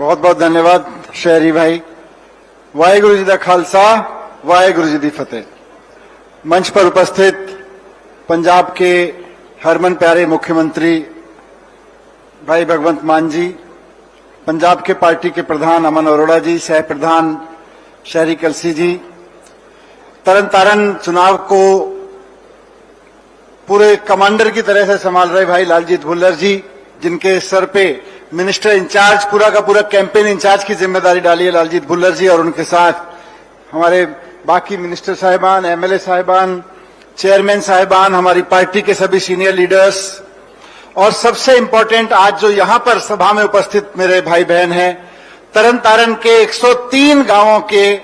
बहुत ਬਹੁਤ ਧੰਨਵਾਦ ਸ਼ਹਿਰੀ ਭਾਈ जी का खालसा वाहे गुरु जी की फतेह। मंच पर उपस्थित पंजाब के हरमन प्यारे मुख्यमंत्री भाई भगवंत मान जी, पंजाब के पार्टी के प्रधान अमन अरोड़ा जी सह प्रधान शहरी कलसी जी तरन तारण चुनाव को पूरे कमांडर की तरह से संभाल रहे भाई लालजीत भुल्लर जी, जिनके सर पे मिनिस्टर इंचार्ज पूरा का पूरा कैंपेन इंचार्ज की ज़िम्मेदारी डाली है लालजीत भुल्लर जी और उनके साथ। हमारे बाकी मिनिस्टर साहिबान, एमएलए साहिबान, चेयरमैन साहिबान, हमारी पार्टी के सभी सीनियर लीडर्स। और सबसे इम्पोर्टेंट आज जो यहाँ पर सभा में उपस्थित मेरे भाई बहन हैं तरन तारण के 103 गाँवों के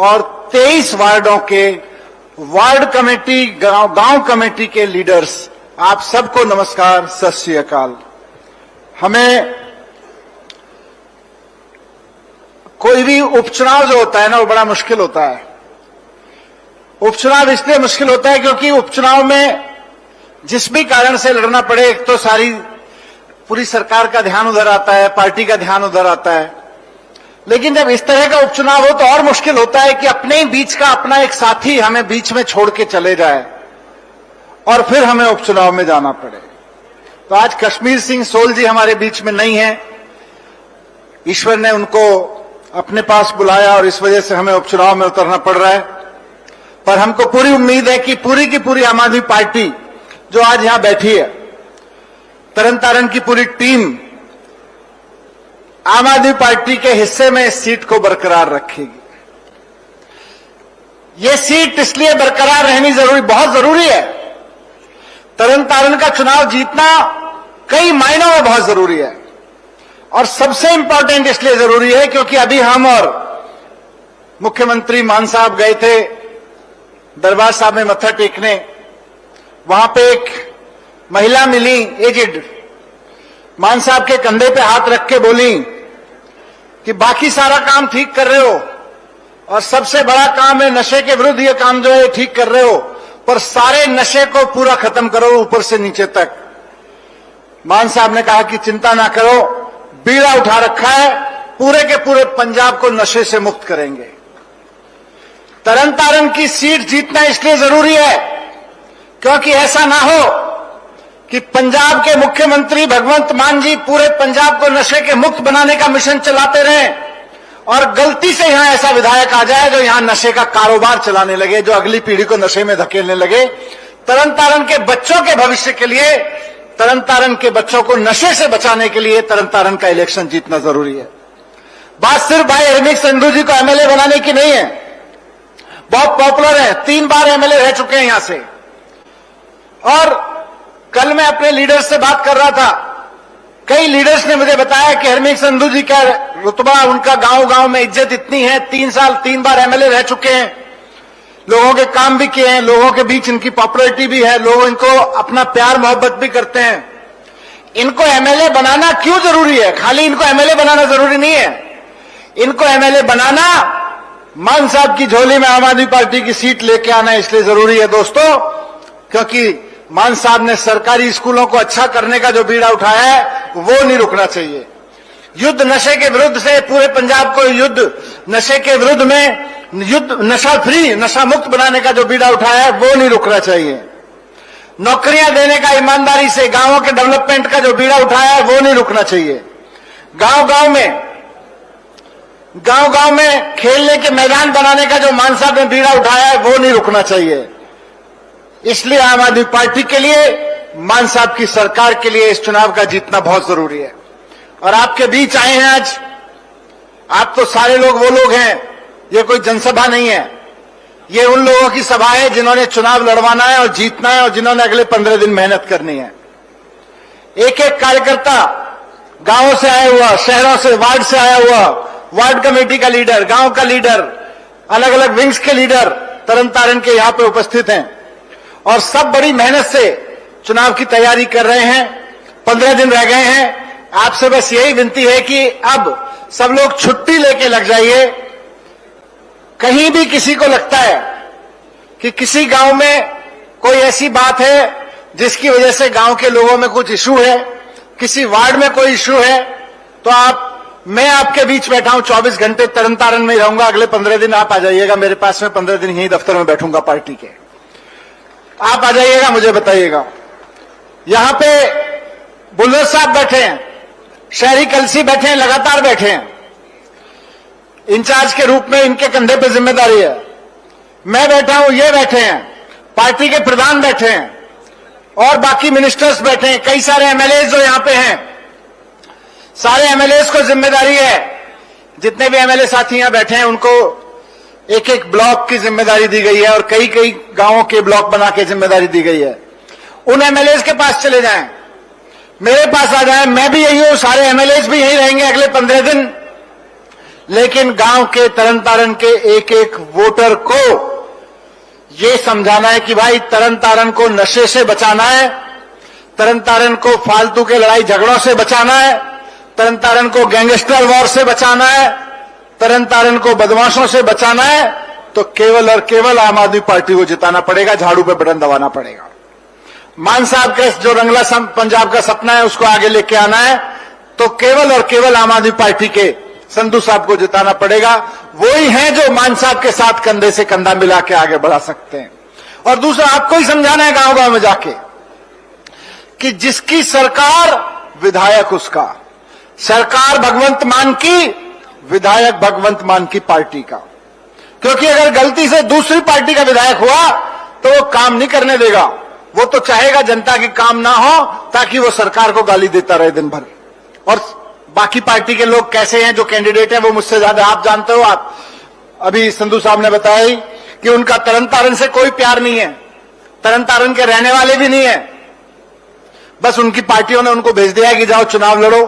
और 23 वार्डों के वार्ड कमेटी, गाँव गाँव कमेटी के लीडर्स, आप सबको नमस्कार, सत श्री अकाल। हमें कोई भी उपचुनाव जो होता है ना, वो बड़ा मुश्किल होता है। उपचुनाव इसलिए मुश्किल होता है क्योंकि उपचुनाव में जिस भी कारण से लड़ना पड़े, एक तो सारी, पूरी सरकार का ध्यान उधर आता है, पार्टी का ध्यान उधर आता है। लेकिन जब इस तरह का उपचुनाव हो तो और मुश्किल होता है कि अपने ही बीच का, अपना एक साथी हमें बीच में छोड़ के चले जाए और फिर हमें उपचुनाव में जाना पड़े। तो आज कश्मीर सिंह सोल जी हमारे बीच में नहीं है। ईश्वर ने उनको अपने पास बुलाया और इस वजह से हमें उपचुनाव में उतरना पड़ रहा है। पर हमको पूरी उम्मीद है कि पूरी की पूरी आम आदमी पार्टी जो आज यहाँ बैठी है तरन तारण की पूरी टीम आम आदमी पार्टी के हिस्से में इस सीट को बरकरार रखेगी। ये सीट इसलिए बरकरार रहनी ज़रूरी, बहुत ज़रूरी है तरन तारण का चुनाव जीतना कई मायनों में बहुत ज़रूरी है। और सबसे इंपॉर्टेंट इसलिए ज़रूरी है क्योंकि अभी हम और मुख्यमंत्री मान साहब गए थे, दरबार साहब में मत्था टेकने। वहाँ पे एक महिला मिली एजिड मान साहब के कंधे पे हाथ रख के बोली कि बाकी सारा काम ठीक कर रहे हो और सबसे बड़ा काम है नशे के विरुद्ध ये काम जो है ठीक कर रहे हो। पर सारे नशे को पूरा खत्म करो, ऊपर से नीचे तक। मान साहब ने कहा कि चिंता ना करो, बीड़ा उठा रखा है, पूरे के पूरे पंजाब को नशे से मुक्त करेंगे। तरन तारण की सीट जीतना इसलिए ज़रूरी है, क्योंकि ऐसा ना हो कि पंजाब के मुख्यमंत्री भगवंत मान जी पूरे पंजाब को नशे के मुक्त बनाने का मिशन चलाते रहें। और गलती से यहाँ ऐसा विधायक आ जाए जो यहाँ नशे का कारोबार चलाने लगे, जो अगली पीढ़ी को नशे में धकेलने लगे। तरन तारण के बच्चों के भविष्य के लिए तरन तारण के बच्चों को नशे से बचाने के लिए तरन तारण का इलेक्शन जीतना ज़रूरी है। बात सिर्फ़ भाई हरमीक संधू जी को एमएलए बनाने की नहीं है। बहुत पॉपुलर है, तीन बार एमएलए रह चुके हैं यहाँ से। और कल मैं अपने लीडर्स से बात कर रहा था कई लीडर्स ने मुझे बताया कि हरमीक संधू जी का रुतबा उनका गाँव गाँव में इज़्ज़त इतनी है, तीन साल, तीन बार एमएलए रह चुके हैं। लोगों के काम भी किए हैं, लोगों के बीच इनकी पॉपुलरिटी भी है, लोग इनको अपना प्यार, मोहब्बत भी करते हैं। इनको एमएलए बनाना क्यों ज़रूरी है? खाली इनको एमएलए बनाना ज़रूरी नहीं है। इनको एमएलए बनाना, मान साहब की झोली में आम आदमी पार्टी की सीट लेके आना इसलिए ज़रूरी है दोस्तों, क्योंकि मान साहब ने सरकारी स्कूलों को अच्छा करने का जो बीड़ा उठाया है वो नहीं रुकना चाहिए। युद्ध नशे के विरुद्ध से पूरे पंजाब को युद्ध, नशे के विरुद्ध में युद्ध, नशा फ्री नशा मुक्त बनाने का जो बीड़ा उठाया है, वो नहीं रुकना चाहिए। नौकरियाँ देने का ईमानदारी से गाँवों के डेवलपमेंट का जो बीड़ा उठाया है, वो नहीं रुकना चाहिए। गाँव गाँव में गाँव गाँव में खेलने के मैदान बनाने का जो मानसा ने बीड़ा उठाया है, वो नहीं रुकना चाहिए। इसलिए आम आदमी पार्टी के लिए मान साहब की सरकार के लिए इस चुनाव का जीतना बहुत ज़रूरी है। और आपके बीच आए हैं आज। आप तो सारे लोग, वो लोग हैं। ये कोई जनसभा नहीं है। ये उन लोगों की सभा है जिन्होंने चुनाव लड़वाना है और जीतना है और जिन्होंने अगले पंद्रह दिन मेहनत करनी है। एक एक कार्यकर्ता गाँवों से आया हुआ, शहरों से, वार्ड से आया हुआ, वार्ड कमेटी का लीडर, गाँव का लीडर अलग अलग विंग्स के लीडर तरन तारण के यहाँ पे उपस्थित हैं। और सब बड़ी मेहनत से चुनाव की तैयारी कर रहे हैं, पंद्रह दिन रह गए हैं। आपसे बस यही विनती है कि अब सब लोग छुट्टी लेके लग जाइए। कहीं भी किसी को लगता है कि किसी गाँव में कोई ऐसी बात है जिसकी वजह से गाँव के लोगों में कुछ इशू है, किसी वार्ड में कोई इशू है तो आप, मैं आपके बीच बैठा हूँ 24 घंटे तरन तारण में रहूँगा, अगले 15 दिन आप आ जाइएगा, मेरे पास में 15 दिन यही दफ्तर में बैठूँगा पार्टी के। आप आ जाइएगा, मुझे बताइएगा। यहाँ पे बुल्लर साहब बैठे हैं, शहरी कलसी बैठे हैं, लगातार बैठे हैं। इंचार्ज के रूप में इनके कंधे पे ज़िम्मेदारी है। मैं बैठा हूँ, ये बैठे हैं, पार्टी के प्रधान बैठे हैं, और बाकी मिनिस्टर्स बैठे हैं, कई सारे एमएलए जो यहाँ पे हैं। सारे एमएलए को ज़िम्मेदारी है, जितने भी एमएलए साथी यहाँ बैठे हैं, उनको एक एक ब्लॉक की ज़िम्मेदारी दी गई है, और कई कई गाँवों के ब्लॉक बना के ज़िम्मेदारी दी गई है। उन एमएलए के पास चले जाएँ। मेरे पास आ जाएँ। मैं भी यही हूँ, सारे एमएलए भी यही रहेंगे अगले पंद्रह दिन। लेकिन गाँव के तरन तारण के एक एक वोटर को ये समझाना है कि भाई तरन तारण को नशे से बचाना है तरन तारण को फालतू के लड़ाई झगड़ों से बचाना है तरन तारण को गैंगस्टर वॉर से बचाना है तरन तारण को बदमाशों से बचाना है तो केवल और केवल आम आदमी पार्टी को जिताना पड़ेगा, झाड़ू पे बटन दबाना पड़ेगा। मान साहब का जो रंगला पंजाब का सपना है, उसको आगे लेके आना है। तो केवल और केवल आम आदमी पार्टी के संधु साहब को जिताना पड़ेगा। वही हैं जो मान साहब के साथ कंधे से कंधा मिला के आगे बढ़ा सकते हैं। और दूसरा, आपको ही समझाना है गाँव गाँव में जाके कि जिसकी सरकार विधायक उसका। सरकार भगवंत मान की, विधायक भगवंत मान की पार्टी का। क्योंकि अगर गलती से दूसरी पार्टी का विधायक हुआ तो वो काम नहीं करने देगा। वो तो चाहेगा जनता के काम ना हो, ताकि वो सरकार को गाली देता रहे दिन भर और बाकी पार्टी के लोग कैसे हैं, जो कैंडिडेट हैं, वो मुझसे ज़्यादा आप जानते हो, आप अभी संधू साहब ने बताया कि उनका तरन तारण से कोई प्यार नहीं है। तरन तारण के रहने वाले भी नहीं है। बस उनकी पार्टियों ने उनको भेज दिया कि जाओ चुनाव लड़ो।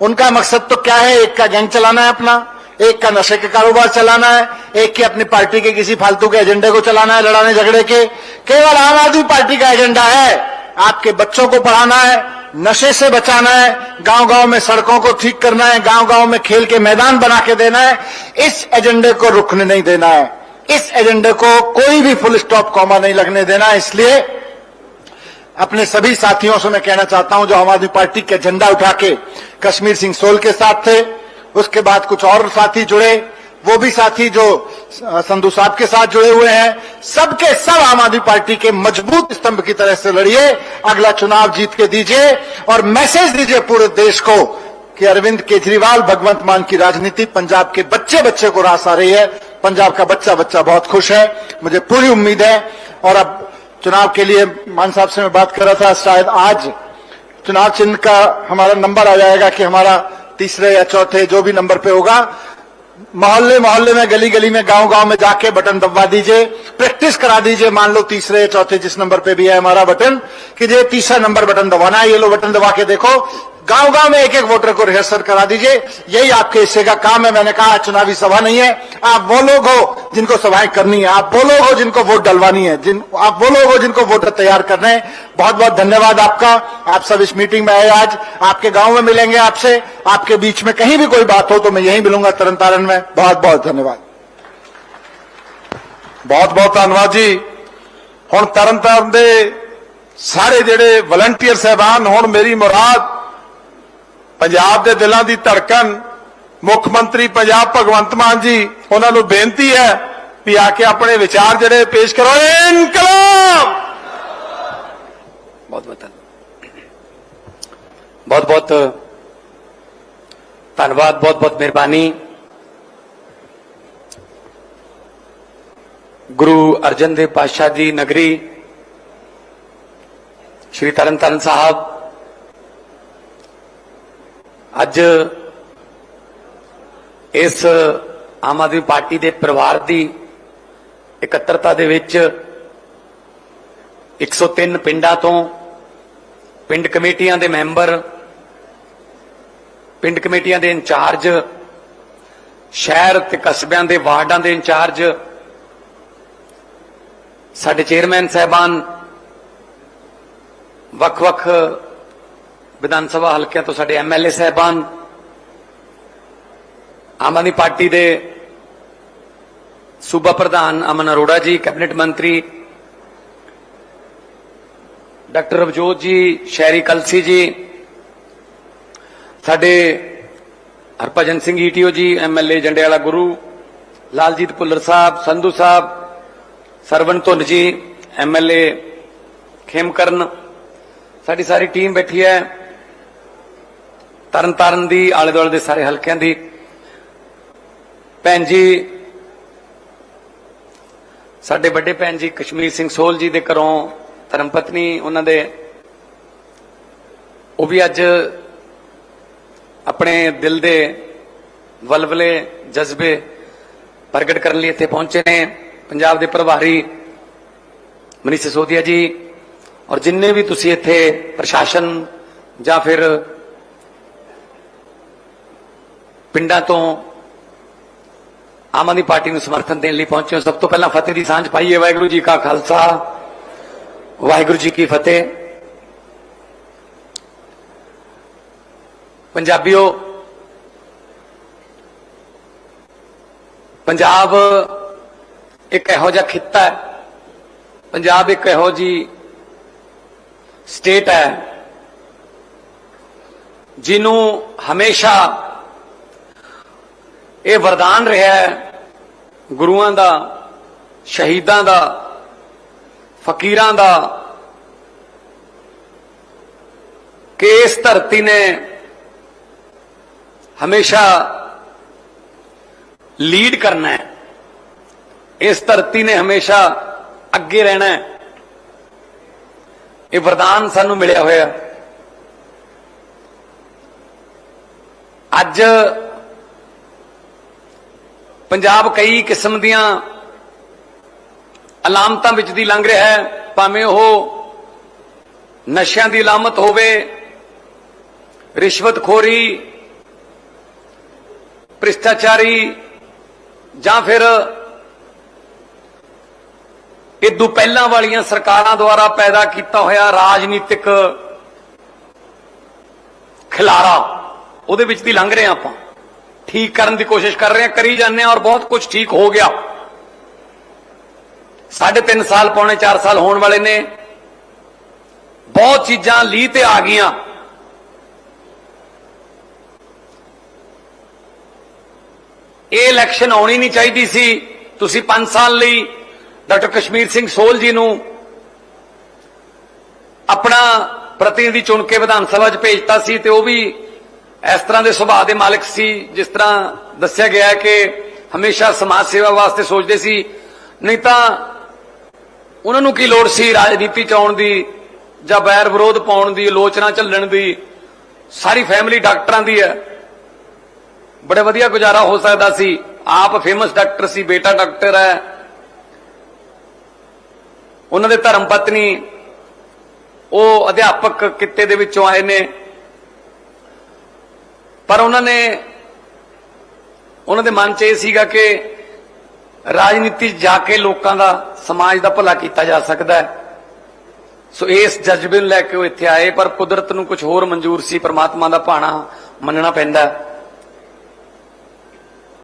उनका मकसद तो क्या है, एक का गैंग चलाना है अपना। एक का नशे का कारोबार चलाना है, एक की अपनी पार्टी के किसी फालतू के एजेंडे को चलाना है, लड़ाने झगड़े के। केवल आम आदमी पार्टी का एजेंडा है। आपके बच्चों को पढ़ाना है, नशे से बचाना है गाँव गाँव में सड़कों को ठीक करना है गाँव गाँव में खेल के मैदान बना के देना है। इस एजेंडे को रुकने नहीं देना है। इस एजेंडे को कोई भी फुल स्टॉप कॉमा नहीं लगने देना है। इसलिए अपने सभी साथियों से मैं कहना चाहता हूँ, जो आम आदमी पार्टी के झंडा उठा के कश्मीर सिंह सोल के साथ थे उसके बाद कुछ और साथी जुड़े, वो भी साथी जो संधु साहब के साथ जुड़े हुए हैं, सबके सब आम आदमी पार्टी के मज़बूत स्तंभ की तरह से लड़िए, अगला चुनाव जीत के दीजिए, और मैसेज दीजिए पूरे देश को कि अरविंद केजरीवाल भगवंत मान की राजनीति पंजाब के बच्चे बच्चे को रास आ रही है। पंजाब का बच्चा बच्चा बहुत खुश है, मुझे पूरी उम्मीद है। और अब चुनाव के लिए मान साहब से मैं बात कर रहा था, शायद आज चुनाव चिन्ह का हमारा नंबर आ जाएगा कि हमारा तीसरे या चौथे जो भी नंबर पे होगा, मोहल्ले मोहल्ले में, गली गली में गाँव गाँव में जाके बटन दबवा दीजिए, प्रैक्टिस करा दीजिए, मान लो तीसरे चौथे जिस नंबर पे भी है हमारा बटन, कि ये तीसरा नंबर बटन दबाना है, ये लो बटन दबा के देखो गांव गांव में एक एक वोटर को रिहर्सल करा दीजिए यही आपके हिस्से का काम है मैंने कहा चुनावी सभा नहीं है आप वो लोग हो जिनको सभाएं करनी है आप वो लोग हो जिनको वोट डलवानी है जिन आप वो लोग हो जिनको वोटर तैयार करने हैं बहुत बहुत धन्यवाद आपका आप सब इस मीटिंग में आए आज आपके गांव में मिलेंगे आपसे आपके बीच में कहीं भी कोई बात हो तो मैं यहीं मिलूंगा तरन तारण में बहुत बहुत धन्यवाद ਬਹੁਤ ਬਹੁਤ ਧੰਨਵਾਦ ਜੀ ਹੁਣ ਤਰਨਤਾਰਨ ਦੇ ਸਾਰੇ ਜਿਹੜੇ ਵਲੰਟੀਅਰ ਸਹਿਬਾਨ ਹੁਣ ਮੇਰੀ ਮੁਰਾਦ ਪੰਜਾਬ ਦੇ ਦਿਲਾਂ ਦੀ ਧੜਕਣ, ਮੁੱਖ ਮੰਤਰੀ ਪੰਜਾਬ ਭਗਵੰਤ ਮਾਨ ਜੀ, ਉਹਨਾਂ ਨੂੰ ਬੇਨਤੀ ਹੈ ਵੀ ਆ ਕੇ ਆਪਣੇ ਵਿਚਾਰ ਜਿਹੜੇ ਪੇਸ਼ ਕਰੋ। ਇਨਕਲਾਬ! ਬਹੁਤ ਬਹੁਤ ਬਹੁਤ ਬਹੁਤ ਧੰਨਵਾਦ, ਬਹੁਤ ਬਹੁਤ ਮਿਹਰਬਾਨੀ। ਗੁਰੂ ਅਰਜਨ ਦੇਵ ਪਾਤਸ਼ਾਹ ਜੀ ਨਗਰੀ, ਸ਼੍ਰੀ ਤਰਨਤਾਰਨ ਸਾਹਿਬ ਅੱਜ ਇਸ ਆਮ ਆਦਮੀ ਪਾਰਟੀ ਦੇ ਪਰਿਵਾਰ ਦੀ ਇਕੱਤਰਤਾ ਦੇ ਵਿੱਚ 103 ਪਿੰਡਾਂ ਤੋਂ ਪਿੰਡ ਕਮੇਟੀਆਂ ਦੇ ਮੈਂਬਰ, ਪਿੰਡ ਕਮੇਟੀਆਂ ਦੇ ਇੰਚਾਰਜ, ਸ਼ਹਿਰ ਤੇ ਕਸਬਿਆਂ ਦੇ ਵਾਰਡਾਂ ਦੇ ਇੰਚਾਰਜ, ਸਾਡੇ ਚੇਅਰਮੈਨ ਸਾਹਿਬਾਨ, ਵੱਖ-ਵੱਖ ਵਿਧਾਨ ਸਭਾ ਹਲਕਿਆਂ ਤੋਂ ਸਾਡੇ ਐਮਐਲਏ ਸਾਹਿਬਾਨ, ਆਮ ਆਦਮੀ ਪਾਰਟੀ ਦੇ ਸੂਬਾ ਪ੍ਰਧਾਨ ਅਮਨ ਅਰੋੜਾ ਜੀ, ਕੈਬਨਿਟ ਮੰਤਰੀ ਡਾਕਟਰ ਰਵਜੋਤ ਜੀ, ਸ਼ਹਿਰੀ ਕਲਸੀ ਜੀ, ਸਾਡੇ Harbhajan Singh ETO ji MLA Jandiala Guru, Laljit Bhullar Sahib, Sandhu Sahib Sarvan Dhunn ji MLA Khemkaran, ਸਾਡੀ ਸਾਰੀ ਟੀਮ ਬੈਠੀ ਹੈ। ਤਰਨ ਤਾਰਨ ਦੀ ਆਲੇ ਦੁਆਲੇ ਦੇ ਸਾਰੇ ਹਲਕਿਆਂ ਦੀ। ਭੈਣ ਜੀ, ਸਾਡੇ ਵੱਡੇ ਭੈਣ ਜੀ ਕਸ਼ਮੀਰ ਸਿੰਘ ਸੋਲ ਜੀ ਦੇ ਘਰੋਂ ਧਰਮ ਪਤਨੀ ਉਹਨਾਂ ਦੇ। ਉਹ ਵੀ ਅੱਜ ਆਪਣੇ ਦਿਲ ਦੇ ਵਲਵਲੇ ਜਜ਼ਬੇ ਪ੍ਰਗਟ ਕਰਨ ਲਈ ਇੱਥੇ ਪਹੁੰਚੇ ਨੇ। ਪੰਜਾਬ ਦੇ ਪ੍ਰਭਾਰੀ ਮਨੀਸ਼ ਸਿਸੋਦੀਆ ਜੀ, ਔਰ ਜਿੰਨੇ ਵੀ ਤੁਸੀਂ ਇੱਥੇ ਪ੍ਰਸ਼ਾਸਨ ਜਾਂ ਫਿਰ ਪਿੰਡਾਂ ਤੋਂ ਆਮ ਆਦਮੀ ਪਾਰਟੀ ਨੂੰ ਸਮਰਥਨ ਦੇਣ ਲਈ ਪਹੁੰਚੇ ਹੋ। ਸਭ ਤੋਂ ਪਹਿਲਾਂ ਫਤਿਹ ਦੀ ਸਾਂਝ ਪਾਈਏ। ਵਾਹਿਗੁਰੂ ਜੀ ਕਾ ਖਾਲਸਾ, ਵਾਹਿਗੁਰੂ ਜੀ ਕੀ ਫਤਿਹ। ਪੰਜਾਬੀਓ, ਪੰਜਾਬ ਇੱਕ ਇਹੋ ਜਿਹਾ ਖਿੱਤਾ ਹੈ। ਪੰਜਾਬ ਇੱਕ ਇਹੋ ਜੀ ਸਟੇਟ ਹੈ, ਜਿਹਨੂੰ ਹਮੇਸ਼ਾ ਇਹ ਵਰਦਾਨ ਰਿਹਾ ਗੁਰੂਆਂ ਦਾ, ਸ਼ਹੀਦਾਂ ਦਾ, ਫਕੀਰਾਂ ਦਾ ਕਿ ਇਸ ਧਰਤੀ ਨੇ ਹਮੇਸ਼ਾ ਲੀਡ ਕਰਨਾ ਹੈ। ਇਸ ਧਰਤੀ ਨੇ ਹਮੇਸ਼ਾ ਅੱਗੇ ਰਹਿਣਾ ਹੈ। ਇਹ ਵਰਦਾਨ ਸਾਨੂੰ ਮਿਲਿਆ ਹੋਇਆ। ਅੱਜ ਪੰਜਾਬ ਕਈ ਕਿਸਮ ਦੀਆਂ ਅਲਾਮਤਾਂ ਵਿੱਚ ਦੀ ਲੰਘ ਰਿਹਾ ਹੈ, ਭਾਵੇਂ ਉਹ ਨਸ਼ਿਆਂ ਦੀ ਅਲਾਮਤ ਹੋਵੇ, ਰਿਸ਼ਵਤਖੋਰੀ, ਭ੍ਰਿਸ਼ਟਾਚਾਰੀ ਜਾਂ ਫਿਰ ਇਦੋਂ ਪਹਿਲਾਂ ਵਾਲੀਆਂ ਸਰਕਾਰਾਂ ਦੁਆਰਾ ਪੈਦਾ ਕੀਤਾ ਹੋਇਆ ਰਾਜਨੀਤਿਕ ਖਿਲਾਰਾ, ਉਹਦੇ ਵਿੱਚ ਦੀ ਲੰਘ ਰਹੇ ਆਪਾਂ। ਠੀਕ ਕਰਨ ਦੀ ਕੋਸ਼ਿਸ਼ ਕਰ ਰਹੇ ਹਾਂ, ਕਰੀ ਜਾਂਦੇ ਹਾਂ ਔਰ ਬਹੁਤ ਕੁਝ ਠੀਕ ਹੋ ਗਿਆ। ਸਾਢੇ ਤਿੰਨ ਸਾਲ, ਪੌਣੇ 4 ਸਾਲ ਹੋਣ ਵਾਲੇ ਨੇ। ਬਹੁਤ ਚੀਜ਼ਾਂ ਲੀਹ ਤੇ ਆ ਗਈਆਂ। ਇਹ ਇਲੈਕਸ਼ਨ ਆਉਣੀ ਨਹੀਂ ਚਾਹੀਦੀ ਸੀ। ਤੁਸੀਂ 5 ਸਾਲ ਲਈ ਡਾਕਟਰ ਕਸ਼ਮੀਰ ਸਿੰਘ ਸੋਲ ਜੀ ਨੂੰ ਆਪਣਾ ਪ੍ਰਤੀਨਿਧੀ ਚੁਣ ਕੇ ਵਿਧਾਨ ਸਭਾ 'ਚ ਭੇਜਤਾ ਸੀ ਤੇ ਉਹ ਵੀ ਇਸ ਤਰ੍ਹਾਂ ਦੇ ਸੁਭਾਅ ਦੇ ਮਾਲਕ ਸੀ, ਜਿਸ ਤਰ੍ਹਾਂ ਦੱਸਿਆ ਗਿਆ ਕਿ ਹਮੇਸ਼ਾ ਸਮਾਜ ਸੇਵਾ ਵਾਸਤੇ ਸੋਚਦੇ ਸੀ। ਨਹੀਂ ਤਾਂ ਉਹਨਾਂ ਨੂੰ ਕੀ ਲੋੜ ਸੀ ਰਾਜਨੀਤੀ ਚ ਆਉਣ ਦੀ, ਜਾਂ ਬੈਰ ਵਿਰੋਧ ਪਾਉਣ ਦੀ, ਆਲੋਚਨਾ ਝੱਲਣ ਦੀ? ਸਾਰੀ ਫੈਮਿਲੀ ਡਾਕਟਰਾਂ ਦੀ ਹੈ। ਬੜੇ ਵਧੀਆ ਗੁਜ਼ਾਰਾ ਹੋ ਸਕਦਾ ਸੀ। ਆਪ ਫੇਮਸ ਡਾਕਟਰ ਸੀ, ਬੇਟਾ ਡਾਕਟਰ ਹੈ। ਉਹਨਾਂ ਦੇ ਧਰਮ ਪਤਨੀ, ਉਹ ਅਧਿਆਪਕ ਕਿੱਤੇ ਦੇ ਵਿੱਚੋਂ ਆਏ ਨੇ। ਪਰ ਉਹਨਾਂ ਨੇ, ਉਹਨਾਂ ਦੇ ਮਨ 'ਚ ਇਹ ਸੀਗਾ ਕਿ ਰਾਜਨੀਤੀ ਜਾ ਕੇ ਲੋਕਾਂ ਦਾ, ਸਮਾਜ ਦਾ ਭਲਾ ਕੀਤਾ ਜਾ ਸਕਦਾ ਹੈ। ਸੋ ਇਸ ਜਜ਼ਬੇ ਨੂੰ ਲੈ ਕੇ ਉਹ ਇੱਥੇ ਆਏ, ਪਰ ਕੁਦਰਤ ਨੂੰ ਕੁਝ ਹੋਰ ਮਨਜ਼ੂਰ ਸੀ, ਪ੍ਰਮਾਤਮਾ ਦਾ ਭਾਣਾ ਮੰਨਣਾ ਪੈਂਦਾ